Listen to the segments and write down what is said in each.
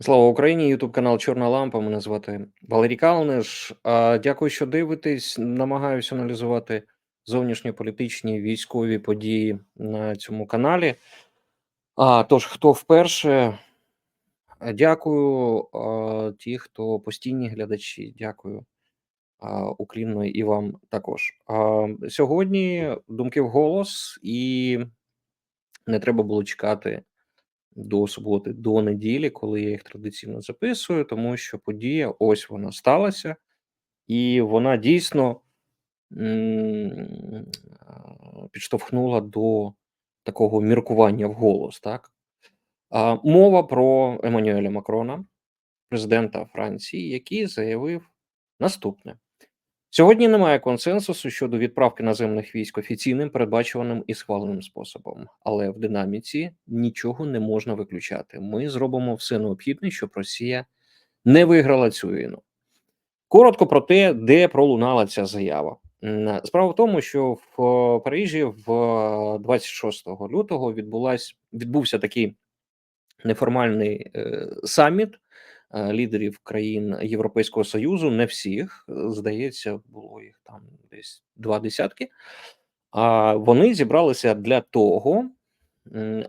Слава Україні! Ютуб канал Чорна Лампа. Мене звати Валерій Калниш. Дякую, що дивитесь. Намагаюся аналізувати зовнішньополітичні військові події на цьому каналі. А, Тож, хто вперше, дякую. А, Ті, хто постійні глядачі, дякую. А, Уклінно і вам також. А, Сьогодні думки в голос, і не треба було чекати до суботи, до неділі, коли я їх традиційно записую, тому що подія ось вона сталася, і вона дійсно підштовхнула до такого міркування вголос. Так? А, Мова про Еммануеля Макрона, президента Франції, який заявив наступне. Сьогодні немає консенсусу щодо відправки наземних військ офіційним, передбачуваним і схваленим способом, але в динаміці нічого не можна виключати. Ми зробимо все необхідне, щоб Росія не виграла цю війну. Коротко про те, де пролунала ця заява. Справа в тому, що в е, Парижі в е, 26 лютого відбулась відбувся такий неформальний е, саміт е, лідерів країн Європейського Союзу, не всіх, е, здається, було їх там десь два десятки. А вони зібралися для того,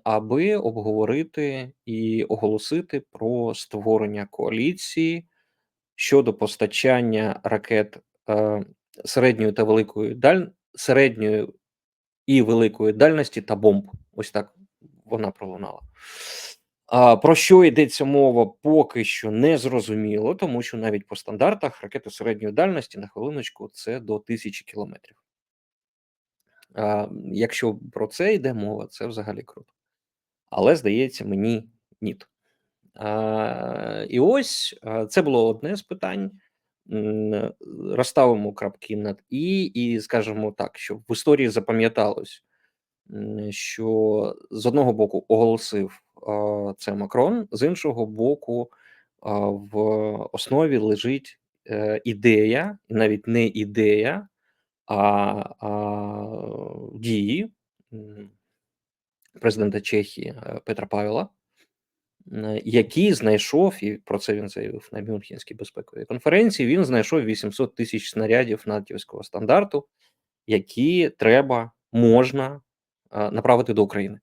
аби обговорити і оголосити про створення коаліції щодо постачання ракет е, середньої та великої даль... середньої і великої дальності та бомб. Ось так вона пролунала. Про що йдеться мова, поки що не зрозуміло, тому що навіть по стандартах ракети середньої дальності на хвилиночку це до тисячі кілометрів. А, Якщо про це йде мова, це взагалі круто. Але здається, мені ні. І ось це було одне з питань. Розставимо крапки над і, і скажемо так, щоб в історії запам'яталось, що з одного боку оголосив це Макрон, з іншого боку, в основі лежить е, ідея, і навіть не ідея, а, а дії президента Чехії е, Петра Павела, е, який знайшов, і про це він заявив на Мюнхенській безпековій конференції. Він знайшов 800 тисяч снарядів натівського стандарту, які треба можна е, направити до України.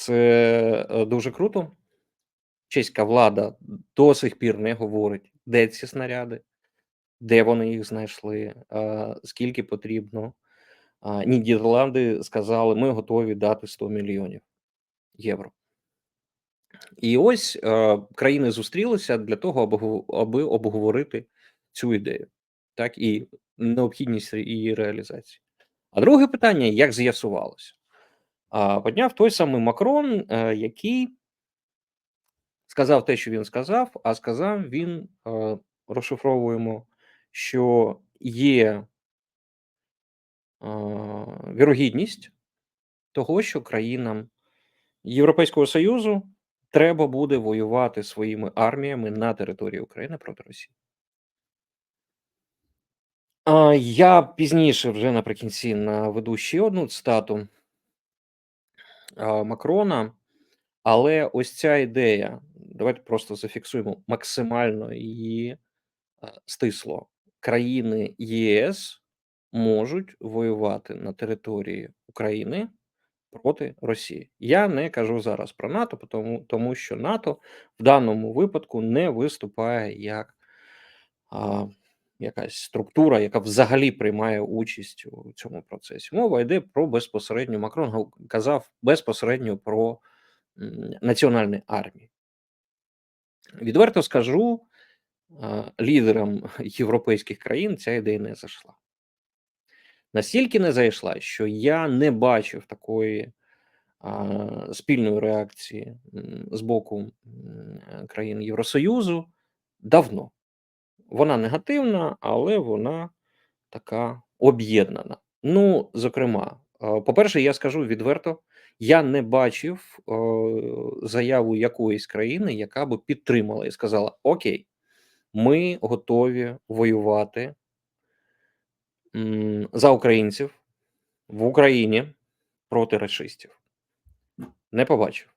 Це е, дуже круто. Чеська влада до сих пір не говорить, де ці снаряди, де вони їх знайшли, скільки потрібно. Нідерланди сказали, ми готові дати 100 мільйонів євро. І ось е, країни зустрілися для того, аби, аби обговорити цю ідею, так і необхідність її реалізації. А друге питання: як з'ясувалося? Подняв той самий Макрон, е, який сказав те, що він сказав, а сказав він, е, розшифровуємо, що є е, вірогідність того, що країнам Європейського Союзу треба буде воювати своїми арміями на території України проти Росії. Я пізніше, вже наприкінці, наведу ще одну цитату Макрона, але ось ця ідея, давайте просто зафіксуємо максимально її стисло. Країни ЄС можуть воювати на території України проти Росії. Я не кажу зараз про НАТО, тому, тому що НАТО в даному випадку не виступає як а, якась структура, яка взагалі приймає участь у цьому процесі. Мова йде про безпосередньо Макрон казав безпосередньо про національні армії. Відверто скажу, лідерам європейських країн ця ідея не зайшла. Настільки не зайшла, що я не бачив такої а, спільної реакції з боку країн Євросоюзу давно. Вона негативна, але вона така об'єднана. Ну, зокрема, е, по-перше, я скажу відверто: я не бачив е, заяву якоїсь країни, яка би підтримала і сказала: Окей, ми готові воювати за українців в Україні проти расистів. Не побачив.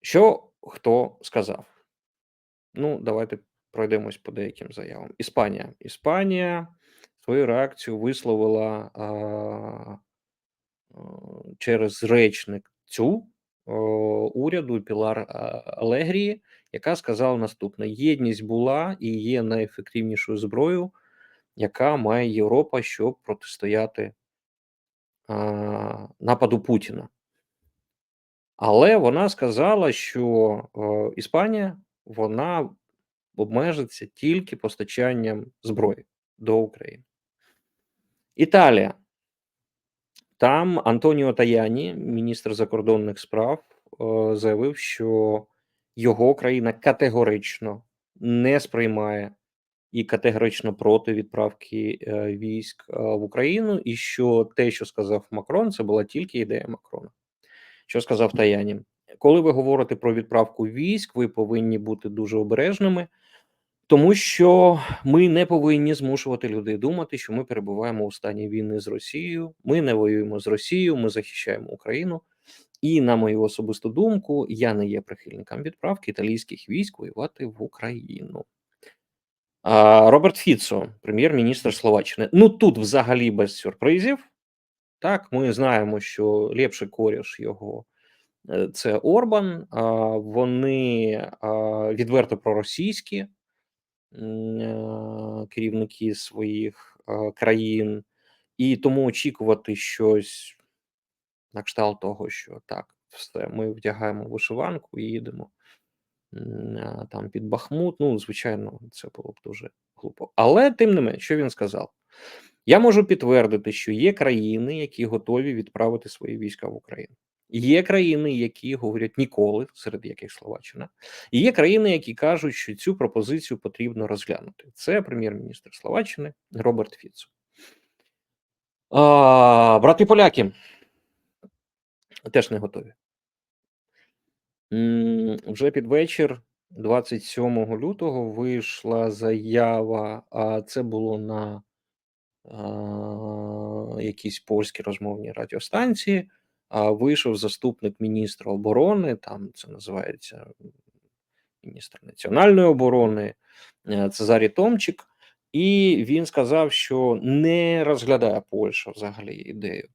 Що хто сказав? Ну, давайте пройдемось по деяким заявам. Іспанія. Іспанія свою реакцію висловила а, а, через речник цю о, уряду Пілар Алегрії, яка сказала наступне: єдність була і є найефективнішою зброєю, яка має Європа, щоб протистояти а, нападу Путіна. Але вона сказала, що е, Іспанія вона обмежиться тільки постачанням зброї до України. Італія. Там Антоніо Таяні, міністр закордонних справ, е, заявив, що його країна категорично не сприймає і категорично проти відправки е, військ е, в Україну, і що те, що сказав Макрон, це була тільки ідея Макрона. Що сказав Таяні? Коли ви говорите про відправку військ, ви повинні бути дуже обережними, тому що ми не повинні змушувати людей думати, що ми перебуваємо у стані війни з Росією. Ми не воюємо з Росією, ми захищаємо Україну. І на мою особисту думку, я не є прихильником відправки італійських військ воювати в Україну. А, Роберт Фіцо, прем'єр-міністр Словаччини. Ну тут взагалі без сюрпризів. Так, ми знаємо, що ліпший коріш його це Орбан. Вони відверто проросійські е, керівники своїх країн, і тому очікувати щось на кшталт того, що так, все, ми вдягаємо вишиванку і їдемо там під Бахмут. Ну, звичайно, це було б дуже глупо. Але тим не менш, що він сказав? Я можу підтвердити, що є країни, які готові відправити свої війська в Україну. Є країни, які говорять ніколи, серед яких Словаччина, і є країни, які кажуть, що цю пропозицію потрібно розглянути. Це прем'єр-міністр Словаччини Роберт Фіцо. А, брати поляки теж не готові. Вже під вечір, 27 лютого, вийшла заява. А це було на а, якійсь польській розмовній радіостанції. Вийшов заступник міністра оборони, там це називається міністр національної оборони е, Цезарі Томчик, і він сказав, що не розглядає Польща взагалі ідею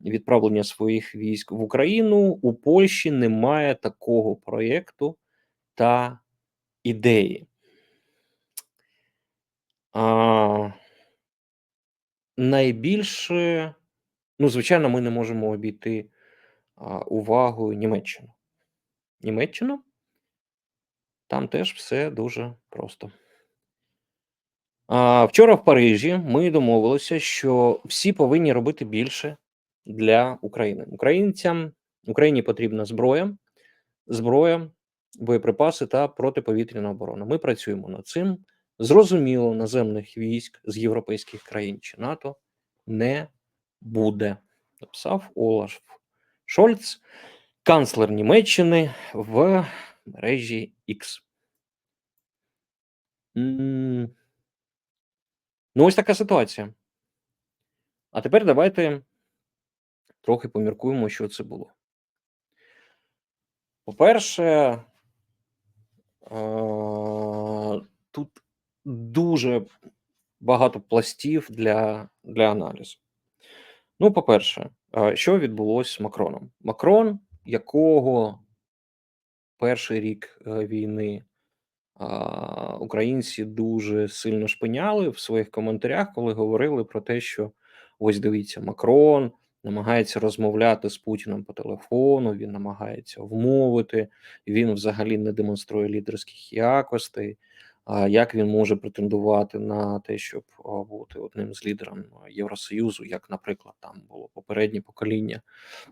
відправлення своїх військ в Україну. У Польщі немає такого проєкту та ідеї. А, найбільше, ну, звичайно, ми не можемо обійти а, увагою Німеччину. Німеччину там теж все дуже просто. Вчора в Парижі ми домовилися, що всі повинні робити більше для України. Українцям Україні потрібна зброя, зброя, боєприпаси та протиповітряна оборона. Ми працюємо над цим. Зрозуміло, наземних військ з європейських країн чи НАТО не буде. Написав Олаф Шольц, канцлер Німеччини в мережі X. Ну, ось така ситуація. А тепер давайте трохи поміркуємо, що це було. По-перше, тут дуже багато пластів для, для аналізу. Ну, по-перше, що відбулося з Макроном? Макрон, якого перший рік е, війни українці дуже сильно шпиняли в своїх коментарях, коли говорили про те, що ось дивіться, Макрон намагається розмовляти з Путіним по телефону, він намагається вмовити, він взагалі не демонструє лідерських якостей. Як він може претендувати на те, щоб бути одним з лідерів Євросоюзу, як, наприклад, там було попереднє покоління,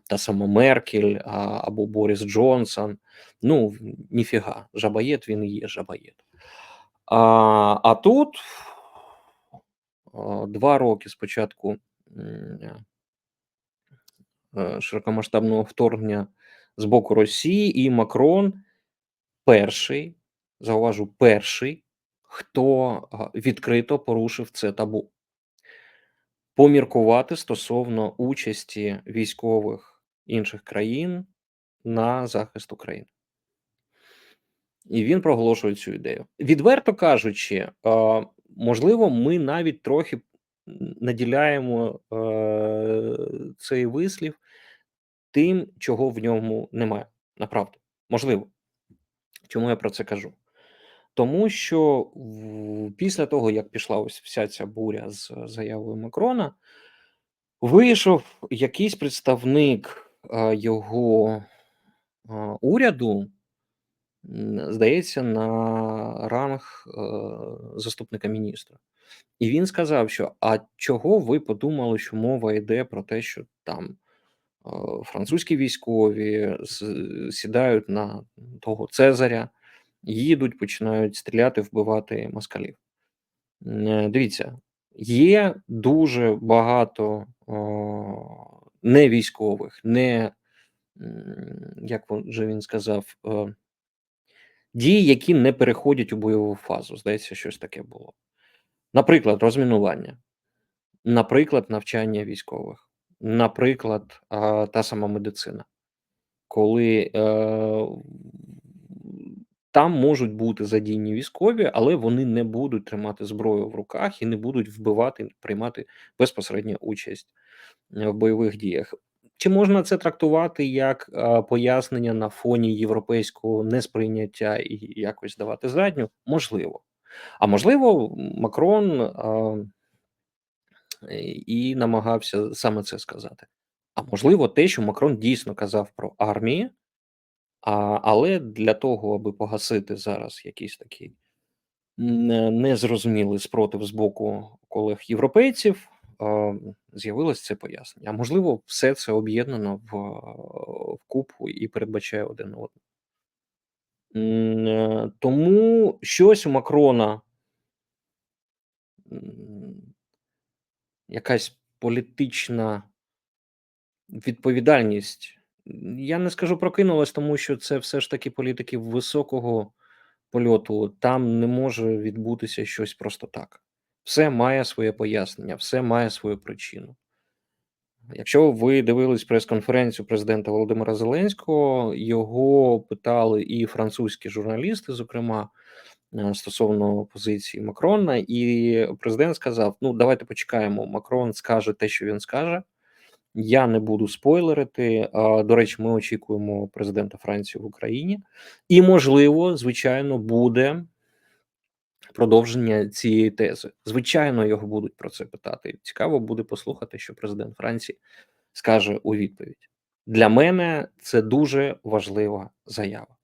та сама Меркель або Борис Джонсон? Ну ніфіга, жабаєт він і є жабаєт. А, а тут два роки спочатку е, широкомасштабного вторгнення з боку Росії, і Макрон перший, зауважу, перший, хто відкрито порушив це табу. Поміркувати стосовно участі військових інших країн на захист України. І він проголошує цю ідею. Відверто кажучи, можливо, ми навіть трохи наділяємо, е, цей вислів тим, чого в ньому немає, направду. Можливо. Чому я про це кажу? Тому що після того, як пішла ось вся ця буря з заявою Макрона вийшов якийсь представник, його, уряду, здається, на ранг, е, заступника міністра. І він сказав, що: "А чого ви подумали, що мова йде про те, що там, е, французькі військові сідають на того Цезаря, їдуть, починають стріляти, вбивати москалів?" Е, дивіться, є дуже багато, о, невійськових, не, як вон же він сказав, е дій, які не переходять у бойову фазу. Здається, щось таке було. Наприклад, розмінування, наприклад, навчання військових, наприклад, та сама медицина. Коли, е, там можуть бути задіяні військові, але вони не будуть тримати зброю в руках і не будуть вбивати, приймати безпосередньо участь, е, в бойових діях. Чи можна це трактувати як, а, пояснення на фоні європейського несприйняття і якось давати задню? Можливо. А можливо, Макрон, а і намагався саме це сказати. А можливо, те, що Макрон дійсно казав про армії, а, але для того, аби погасити зараз якийсь такий незрозумілий спротив з боку колег-європейців, з'явилось це пояснення. А можливо, все це об'єднано в в купу і передбачає один одного. Е, тому щось у Макрона якась політична відповідальність, я не скажу прокинулась, тому що це все ж таки політики високого польоту. Там не може відбутися щось просто так. Все має своє пояснення, все має свою причину. Якщо ви дивились прес-конференцію президента Володимира Зеленського, його питали і французькі журналісти, зокрема, е, стосовно позиції Макрона, і президент сказав: "Ну, давайте почекаємо, Макрон скаже те, що він скаже. Я не буду спойлерити". До речі, ми очікуємо президента Франції в Україні, і, можливо, звичайно, буде продовження цієї тези. Звичайно, його будуть про це питати. Цікаво буде послухати, що президент Франції скаже у відповідь. Для мене це дуже важлива заява.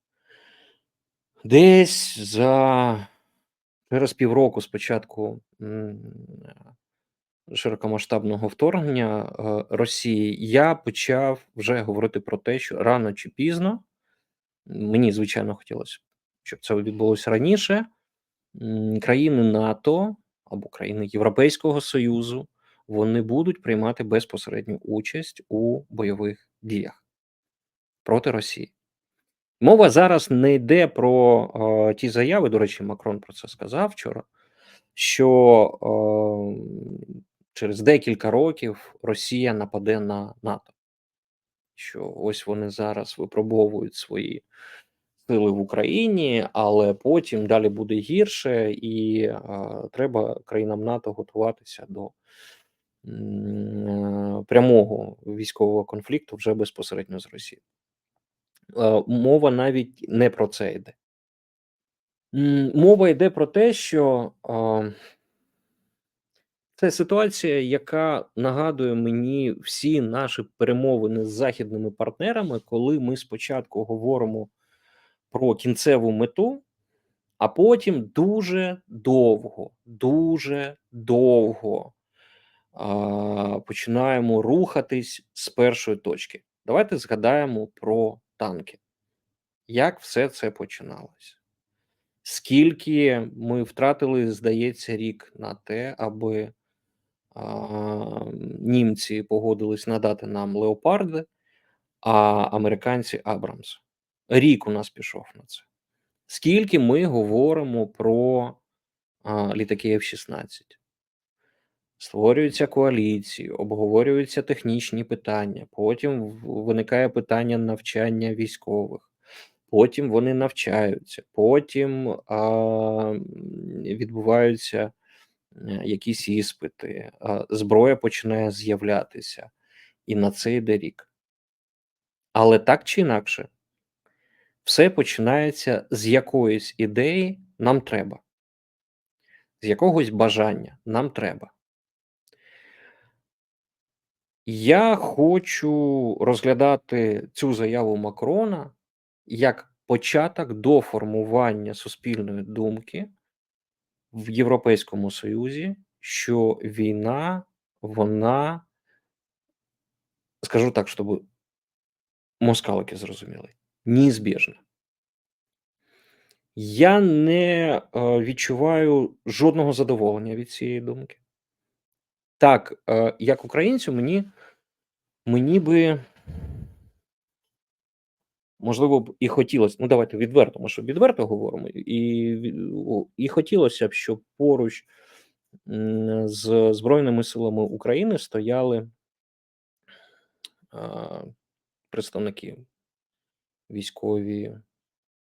Десь за через півроку з початку, м, широкомасштабного вторгнення, е, Росії, я почав вже говорити про те, що рано чи пізно, мені, звичайно, хотілося щоб це відбулося раніше, країни НАТО або країни Європейського Союзу, вони будуть приймати безпосередню участь у бойових діях проти Росії. Мова зараз не йде про, е, ті заяви, до речі, Макрон про це сказав вчора, що, е, через декілька років Росія нападе на НАТО. Що ось вони зараз випробовують свої сили в Україні, але потім далі буде гірше, і, е, треба країнам НАТО готуватися до, прямого військового конфлікту вже безпосередньо з Росією. Мова навіть не про це йде. Мова йде про те, що, це ситуація, яка нагадує мені всі наші перемовини з західними партнерами, коли ми спочатку говоримо про кінцеву мету, а потім дуже довго, дуже довго, а, починаємо рухатись з першої точки. Давайте згадаємо про танки. Як все це починалось? Скільки ми втратили, здається, рік на те, аби, німці погодились надати нам "Леопарди", а американці "Абрамс". Рік у нас пішов на це. Скільки ми говоримо про, а, літаки F-16. Створюються коаліції, обговорюються технічні питання, потім виникає питання навчання військових. потім вони навчаються, потім, а, відбуваються, якісь іспити, зброя починає з'являтися, і на це йде рік. Але так чи інакше все починається з якоїсь ідеї "нам треба". З якогось бажання "нам треба". Я хочу розглядати цю заяву Макрона як початок до формування суспільної думки в Європейському Союзі, що війна, вона скажу так, щоб москалики зрозуміли, неізбежна. Я не, е, відчуваю жодного задоволення від цієї думки. Так, е, як українцю мені мені би можливо б і хотілось ну, давайте відверто, ми що відверто говоримо, і і хотілося б, щоб поруч, з Збройними Силами України стояли а, представники військові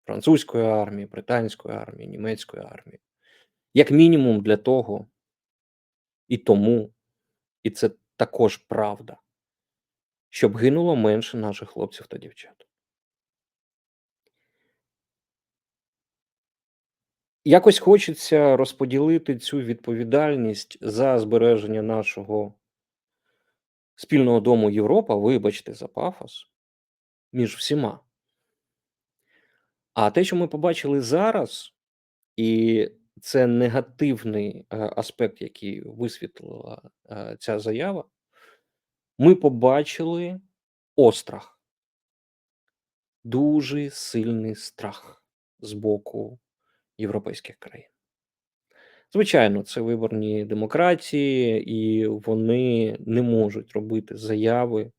французької армії, британської армії, німецької армії. Як мінімум для того і тому, і це також правда щоб гинуло менше наших хлопців та дівчат. Якось хочеться розподілити цю відповідальність за збереження нашого спільного дому Європа, вибачте за пафос, між всіма. А те, що ми побачили зараз, і це негативний, е, аспект, який висвітлила, е, ця заява, ми побачили острах. Дуже сильний страх з боку європейських країн. Звичайно, це виборні демократії, і вони не можуть робити заяви,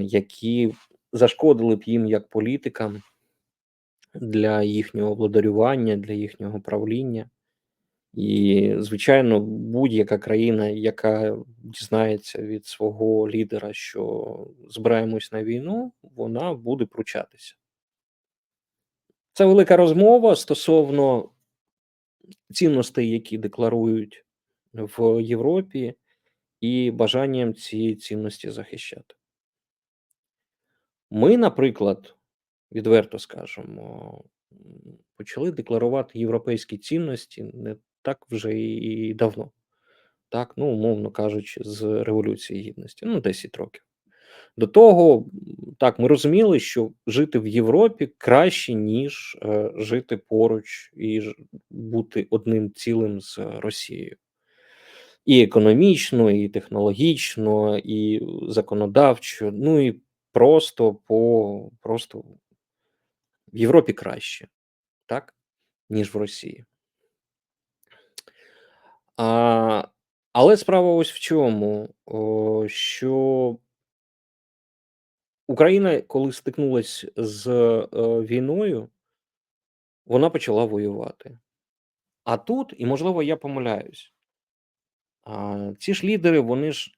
які зашкодили б їм як політикам для їхнього владарювання, для їхнього правління. І, звичайно, будь-яка країна, яка дізнається від свого лідера, що збираємось на війну, вона буде пручатися. Це велика розмова стосовно цінностей, які декларують в Європі, і бажанням ці цінності захищати. Ми, наприклад, відверто скажемо, почали декларувати європейські цінності не так вже і давно. Так, ну, умовно кажучи, з Революції Гідності, ну, 10 років. До того, так, ми розуміли, що жити в Європі краще, ніж, е, жити поруч і бути одним цілим з Росією. І економічно, і технологічно, і законодавчо, ну і просто по просто в Європі краще, так, ніж в Росії. А, але справа ось в чому, о, що Україна, коли стикнулась з, е, війною вона почала воювати. А тут, і можливо, я помиляюсь а, ці ж лідери, вони ж,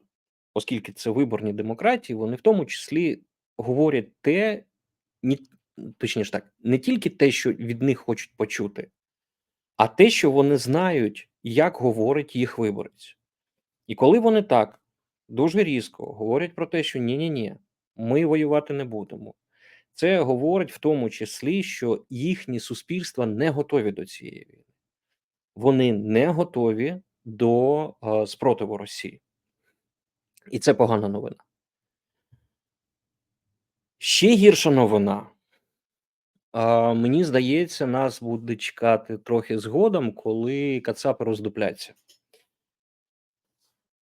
оскільки це виборні демократії, вони в тому числі говорять те, ні точніше так, не тільки те, що від них хочуть почути, а те, що вони знають, як говорить їх виборець. І коли вони так дуже різко говорять про те, що ні-ні-ні, ми воювати не будемо. Це говорить в тому числі, що їхні суспільства не готові до цієї війни. Вони не готові до, е, спротиву Росії. І це погана новина. Ще гірша новина. А, мені здається, нас буде чекати трохи згодом, коли кацапи роздупляться.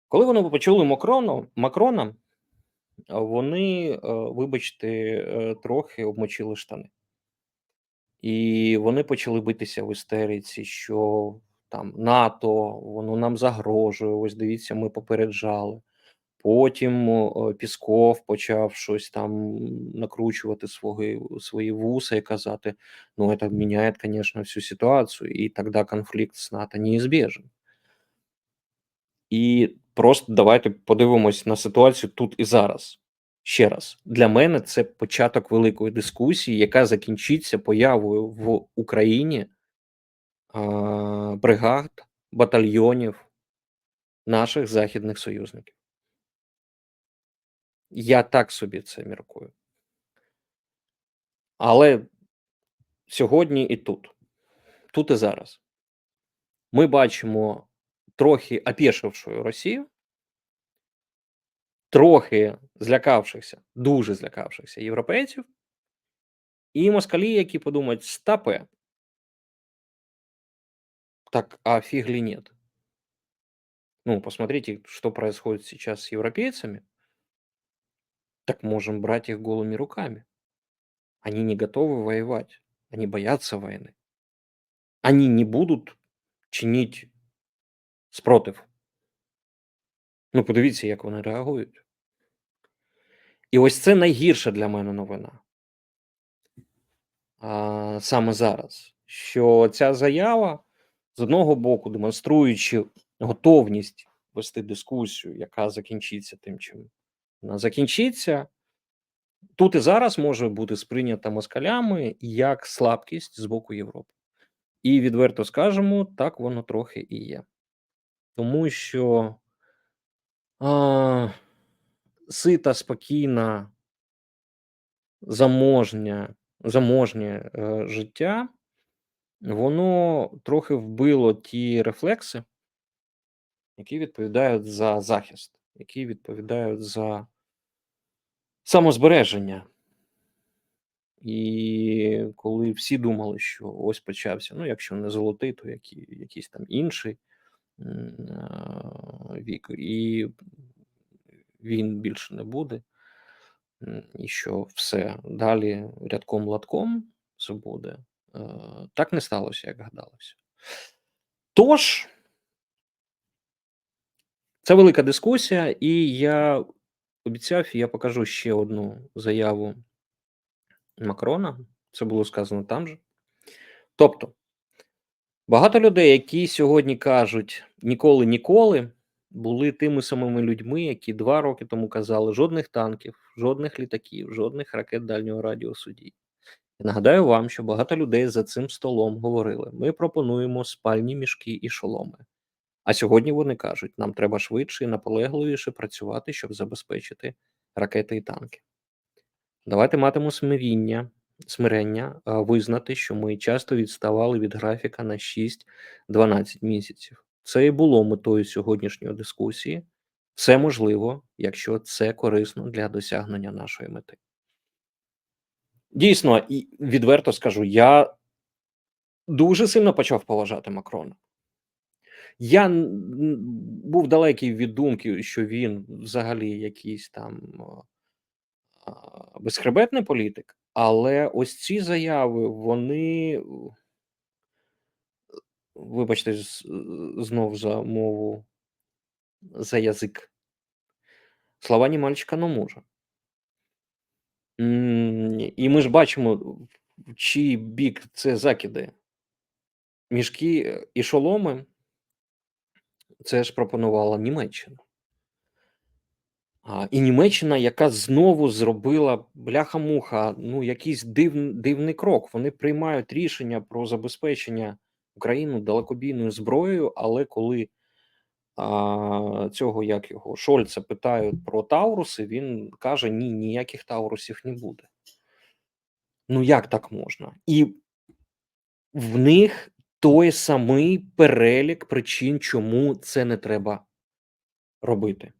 Коли вони почули Макрона, а, вони, е, вибачте, е, трохи обмочили штани. І вони почали битися в істериці, що там НАТО, воно нам загрожує. Ось дивіться, ми попереджали. Потім, Пісков почав щось там накручувати свої свої вуса і казати: "Ну, это меняет, конечно, всю ситуацию, и тогда конфликт з НАТО неизбежен". І просто давайте подивимось на ситуацію тут і зараз. Ще раз, для мене це початок великої дискусії, яка закінчиться появою в Україні а, бригад, батальйонів наших західних союзників. Я так собі це міркую. Але сьогодні і тут, тут і зараз, ми бачимо трохи опішившою Росію, трохи злякавшихся, дуже злякавшихся європейців, і москалі, які подумають, стапе, так, а фигли нет. Ну, посмотрите, что происходит сейчас с европейцами. Так можем брать их голыми руками. Они не готовы воевать. Они боятся войны. Они не будуть чинити спротив. Ну, подивіться, як вони реагують. І ось це найгірша для мене новина. А, Саме зараз. Що ця заява, з одного боку, демонструючи готовність вести дискусію, яка закінчиться тим, чим вона закінчиться, тут і зараз може бути сприйнята москалями як слабкість з боку Європи. І відверто скажемо, так воно трохи і є. Тому що а, сита, спокійна, заможня, заможнє е, життя, воно трохи вбило ті рефлекси, які відповідають за захист, які відповідають за самозбереження. І коли всі думали, що ось почався, ну, якщо не золотий, то які, якийсь там інший вік, і він більше не буде, і що все далі рядком латком це буде, е, так не сталося, як гадалося. Тож, це велика дискусія, і я обіцяв, я покажу ще одну заяву Макрона. Це було сказано там же. Тобто, багато людей, які сьогодні кажуть ніколи, ніколи, були тими самими людьми, які два роки тому казали: жодних танків, жодних літаків, жодних ракет дальнього радіусу дій. Нагадаю вам, що багато людей за цим столом говорили: ми пропонуємо спальні мішки і шоломи. А сьогодні вони кажуть, нам треба швидше і наполегливіше працювати, щоб забезпечити ракети і танки. Давайте матимемо смиріння, смирення, визнати, що ми часто відставали від графіка на 6-12 місяців. Це і було метою сьогоднішньої дискусії. Все можливо, якщо це корисно для досягнення нашої мети. Дійсно, і відверто скажу, я дуже сильно почав поважати Макрона. Я був далекий від думки, що він взагалі якийсь там безхребетний політик, але ось ці заяви, вони, вибачте, знов за мову, за язик. Слова ні мальчика не може. І ми ж бачимо, в чий бік це закиди. Мішки і шоломи це ж пропонувала Німеччина. І Німеччина, яка знову зробила бляха-муха, ну якийсь див, дивний крок. Вони приймають рішення про забезпечення Україну далекобійною зброєю, але коли а, цього як його Шольца питають про Тауруси, він каже: ні, ніяких Таурусів не буде. Ну як так можна? І в них той самий перелік причин, чому це не треба робити.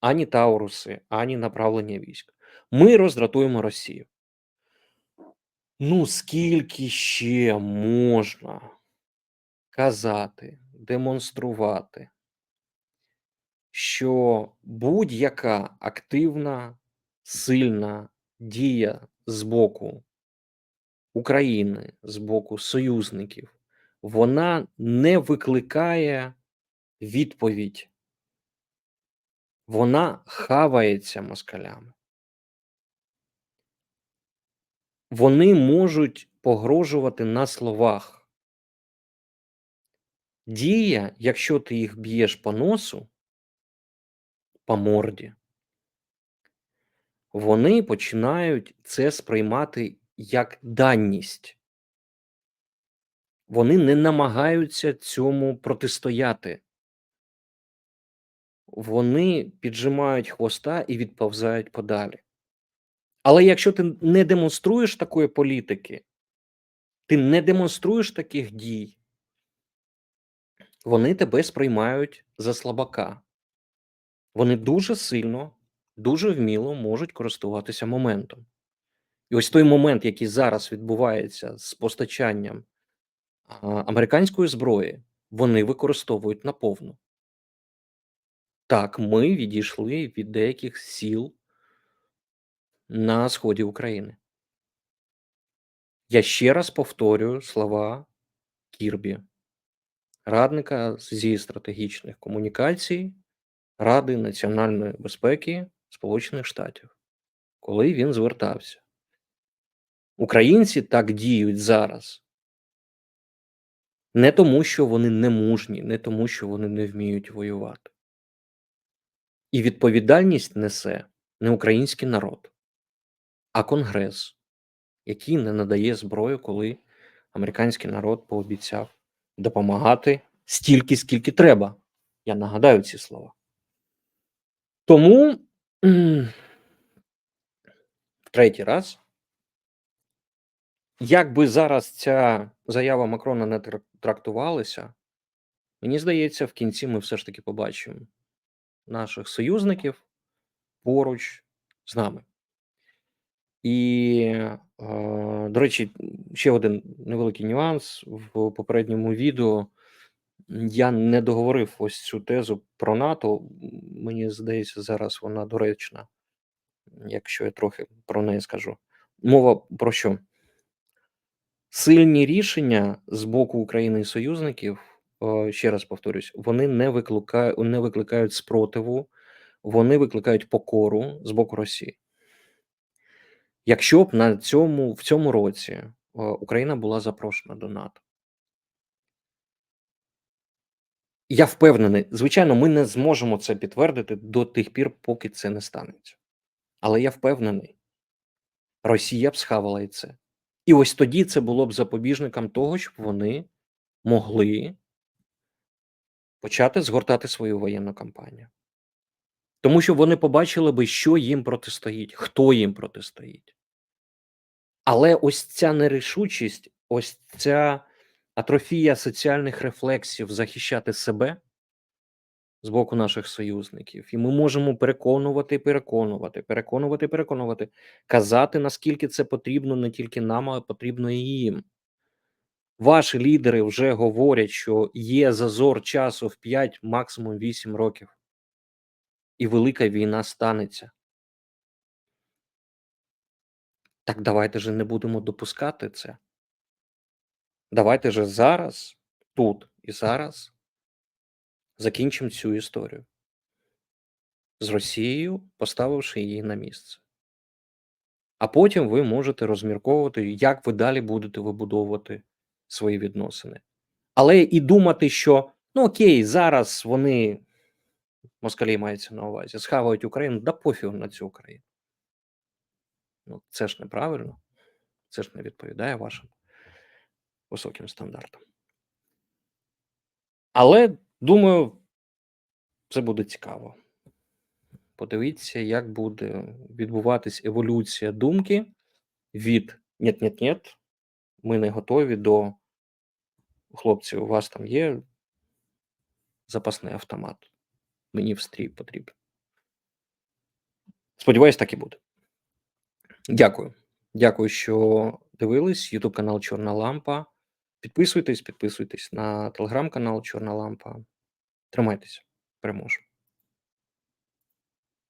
Ані Тауруси, ані направлення військ. Ми роздратуємо Росію. Ну, скільки ще можна казати, демонструвати, що будь-яка активна, сильна дія з боку України, з боку союзників, вона не викликає відповідь вона хавається москалями. Вони можуть погрожувати на словах. Дія, якщо ти їх б'єш по носу, по морді, вони починають це сприймати як даність. Вони не намагаються цьому протистояти. Вони піджимають хвоста і відповзають подалі. Але якщо ти не демонструєш такої політики, ти не демонструєш таких дій, вони тебе сприймають за слабака. Вони дуже сильно, дуже вміло можуть користуватися моментом. І ось той момент, який зараз відбувається з постачанням американської зброї, вони використовують наповну. Так, ми відійшли від деяких сіл на сході України. Я ще раз повторюю слова Кірбі, радника зі стратегічних комунікацій Ради національної безпеки Сполучених Штатів, коли він звертався. Українці так діють зараз. Не тому, що вони не мужні, не тому, що вони не вміють воювати. І відповідальність несе не український народ, а Конгрес, який не надає зброю, коли американський народ пообіцяв допомагати стільки, скільки треба. Я нагадаю ці слова. Тому в третій раз, як би зараз ця заява Макрона не трактувалася, мені здається, в кінці ми все ж таки побачимо наших союзників поруч з нами. І, до речі, ще один невеликий нюанс в попередньому відео. Я не договорив ось цю тезу про НАТО. Мені здається, зараз вона доречна, якщо я трохи про неї скажу. Мова про що? Сильні рішення з боку України і союзників, е, ще раз повторюсь, вони не викликають, не викликають спротиву, вони викликають покору з боку Росії. Якщо б на цьому в цьому році е, Україна була запрошена до НАТО, я впевнений, звичайно, ми не зможемо це підтвердити до тих пір, поки це не станеться. Але я впевнений, Росія б схавала і це. І ось тоді це було б запобіжником того, щоб вони могли почати згортати свою воєнну кампанію. Тому що вони побачили би, що їм протистоїть, хто їм протистоїть. Але ось ця нерішучість, ось ця атрофія соціальних рефлексів захищати себе з боку наших союзників, і ми можемо переконувати, переконувати, переконувати, переконувати, казати, наскільки це потрібно не тільки нам, а потрібно і їм. Ваші лідери вже говорять, що є зазор часу в 5, максимум 8 років, і велика війна станеться. Так давайте же не будемо допускати це. Давайте же зараз, тут і зараз закінчимо цю історію з Росією, поставивши її на місце. А потім ви можете розмірковувати, як ви далі будете вибудовувати свої відносини. Але і думати, що ну окей, зараз вони, москалі мається на увазі, схавають Україну, да пофігу на цю Україну. Ну, це ж неправильно, це ж не відповідає вашим високим стандартам. Але думаю, це буде цікаво. Подивіться, як буде відбуватись еволюція думки від «нєт-нєт-нєт», ми не готові до хлопці, у вас там є запасний автомат. Мені в стрій потрібен. Сподіваюсь, так і буде. Дякую. Дякую, що дивились. Ютуб канал Чорна Лампа. Підписуйтесь, підписуйтесь на телеграм-канал Чорна Лампа. Тримайтеся, переможемо.